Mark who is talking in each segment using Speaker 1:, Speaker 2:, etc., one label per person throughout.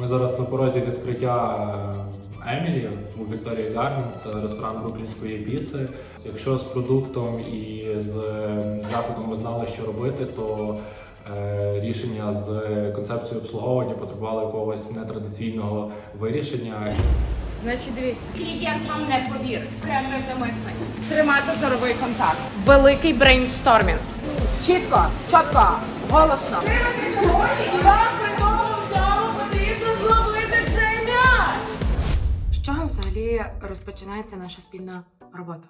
Speaker 1: Ми зараз на порозі відкриття е, Емілі у Вікторії Гарденс, ресторан бруклінської піци. Якщо з продуктом і з е, заходом ми знали, що робити, то е, рішення з концепцією обслуговування потребувало якогось нетрадиційного вирішення.
Speaker 2: Значить, дивіться, клієнт вам не повірить. Креативне мислення. Тримати зоровий контакт. Великий брейнстормінг. Чітко, чітко, голосно.
Speaker 3: І вам при
Speaker 4: взагалі розпочинається наша спільна робота?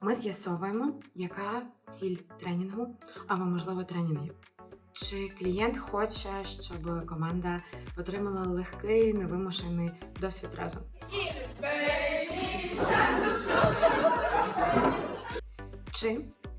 Speaker 4: Ми з'ясовуємо, яка ціль тренінгу або, можливо, тренінгів. Чи клієнт хоче, щоб команда отримала легкий, невимушений досвід разом? Чи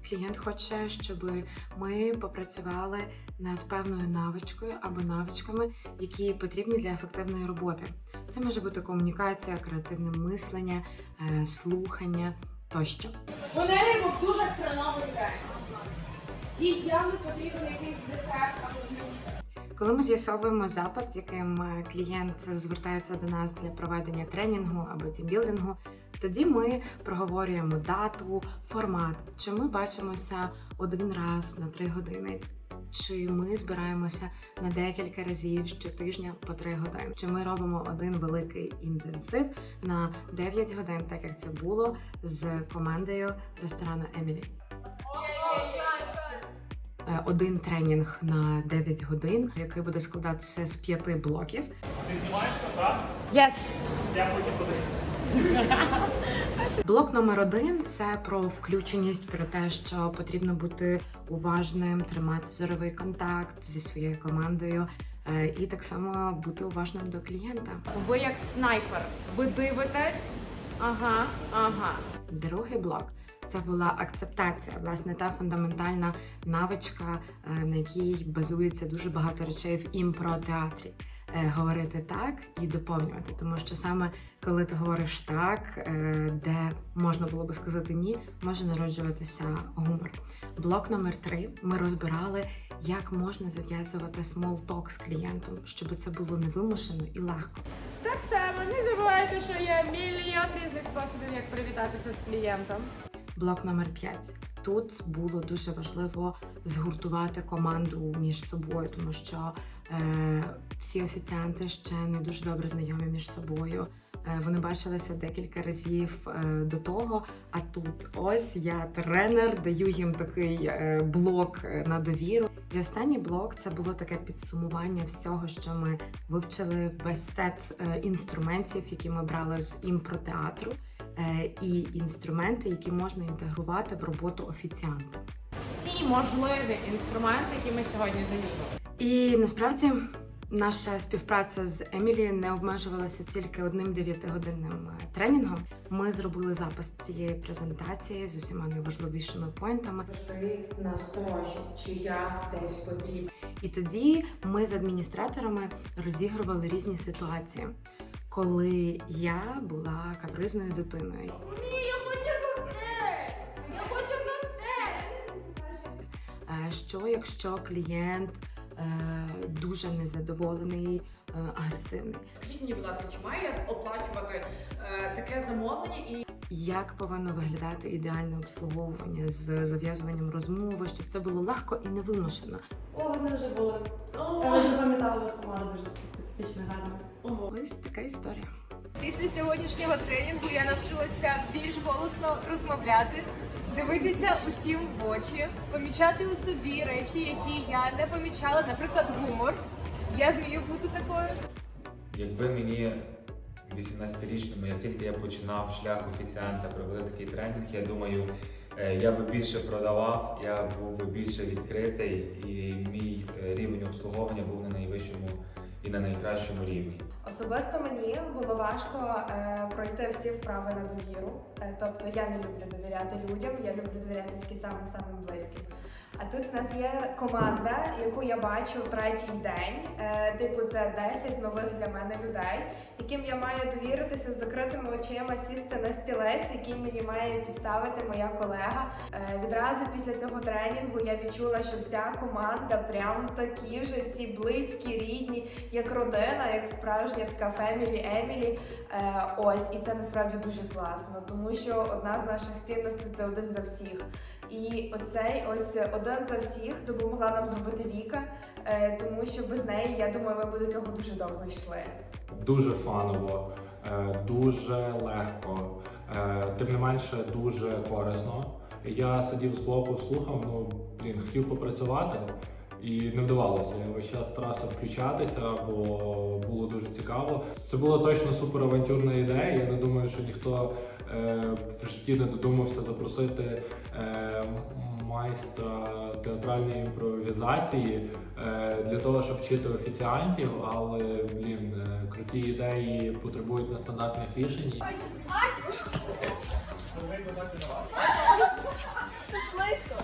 Speaker 4: клієнт хоче, щоб ми попрацювали над певною навичкою або навичками, які потрібні для ефективної роботи? Це може бути комунікація, креативне мислення, е, слухання тощо.
Speaker 3: У неї був дуже хреновий день. Їй явно потрібен якийсь десерт або блюдо.
Speaker 4: Коли ми з'ясовуємо запит, з яким е, клієнт звертається до нас для проведення тренінгу або тімбілдингу, тоді ми проговорюємо дату, формат, чи ми бачимося один раз на три години. Чи ми збираємося на декілька разів щотижня по три години? Чи ми робимо один великий інтенсив на 9 годин, так як це було з командою ресторану Емілі? Е, Один тренінг на 9 годин, який буде складатися з п'яти блоків.
Speaker 2: Yes.
Speaker 4: Блок номер один це про включеність, про те, що потрібно бути уважним, тримати зоровий контакт зі своєю командою, е, і так само бути уважним до клієнта.
Speaker 2: Ви як снайпер. Ви дивитесь. Ага, ага.
Speaker 4: Другий блок це була акцептація, власне, та фундаментальна навичка, е, на якій базується дуже багато речей в імпротеатрі. Е, Говорити так і доповнювати, тому що саме коли ти говориш так, е, де можна було би сказати ні, може народжуватися гумор. Блок номер три ми розбирали, як можна зав'язувати small talk з клієнтом, щоб це було невимушено і легко.
Speaker 2: Так само, не забувайте, що є мільйон різних способів, як привітатися з клієнтом.
Speaker 4: Блок номер 5. Тут було дуже важливо згуртувати команду між собою, тому що е, всі офіціанти ще не дуже добре знайомі між собою. Е, вони бачилися декілька разів е, до того. А тут ось я тренер, даю їм такий е, блок на довіру. І останній блок це було таке підсумування всього, що ми вивчили весь сет інструментів, які ми брали з імпротеатру і інструменти, які можна інтегрувати в роботу офіціанта.
Speaker 2: Всі можливі інструменти, які ми сьогодні замітили.
Speaker 4: І насправді наша співпраця з Емілі не обмежувалася тільки одним дев'ятигодинним е, тренінгом. Ми зробили запис цієї презентації з усіма найважливішими поінтами. Ти насторожі, чи я десь потрібна. І тоді ми з адміністраторами розігрували різні ситуації. Коли я була капризною дитиною! Е, Що якщо клієнт дуже незадоволений, е, агресивний?
Speaker 5: Скажіть мені, будь ласка, чи має оплачувати е, таке замовлення і
Speaker 4: Як повинно виглядати ідеальне обслуговування з зав'язуванням розмови, щоб це було легко і невимушено?
Speaker 6: О, вони вже були. Я вже запам'ятала вас помада дуже специфічна, гарна.
Speaker 4: Ось така історія.
Speaker 7: Після сьогоднішнього тренінгу я навчилася більш голосно розмовляти, дивитися усім в очі, помічати у собі речі, які я не помічала, наприклад, гумор. Я вмію бути такою.
Speaker 8: Якби мені 18-річному, як тільки я починав шлях офіціанта, провели такий тренінг, я думаю, е, я би більше продавав, я був би більше відкритий, і мій е, рівень обслуговування був на найвищому на найкращому рівні.
Speaker 9: Особисто мені було важко е, пройти всі вправи на довіру. Е, тобто я не люблю довіряти людям, я люблю довіряти тільки самим самим близьким. А тут в нас є команда, яку я бачу третій день. Е, типу, це 10 нових для мене людей, яким я маю довіритися з закритими очима, сісти на стілець, який мені має підставити моя колега. Е, відразу після цього тренінгу я відчула, що вся команда прям такі вже всі близькі, рідні, як родина, як справжня така фемілі Емілі. Ось, і це насправді дуже класно, тому що одна з наших цінностей це один за всіх. І оцей ось один за всіх допомогла нам зробити Віка, е, тому що без неї, я думаю, ми б до цього дуже довго йшли.
Speaker 1: Дуже фаново, е, дуже легко, е, тим не менше дуже корисно. Я сидів збоку, слухав, ну блін, хотів попрацювати. І не вдавалося. Я весь час старався включатися, бо було дуже цікаво. Це була точно суперавантюрна ідея. Я не думаю, що ніхто в житті не додумався запросити е, майстра театральної імпровізації е, для того, щоб вчити офіціантів, але блін, е, круті ідеї потребують нестандартних рішень.
Speaker 3: Лесь,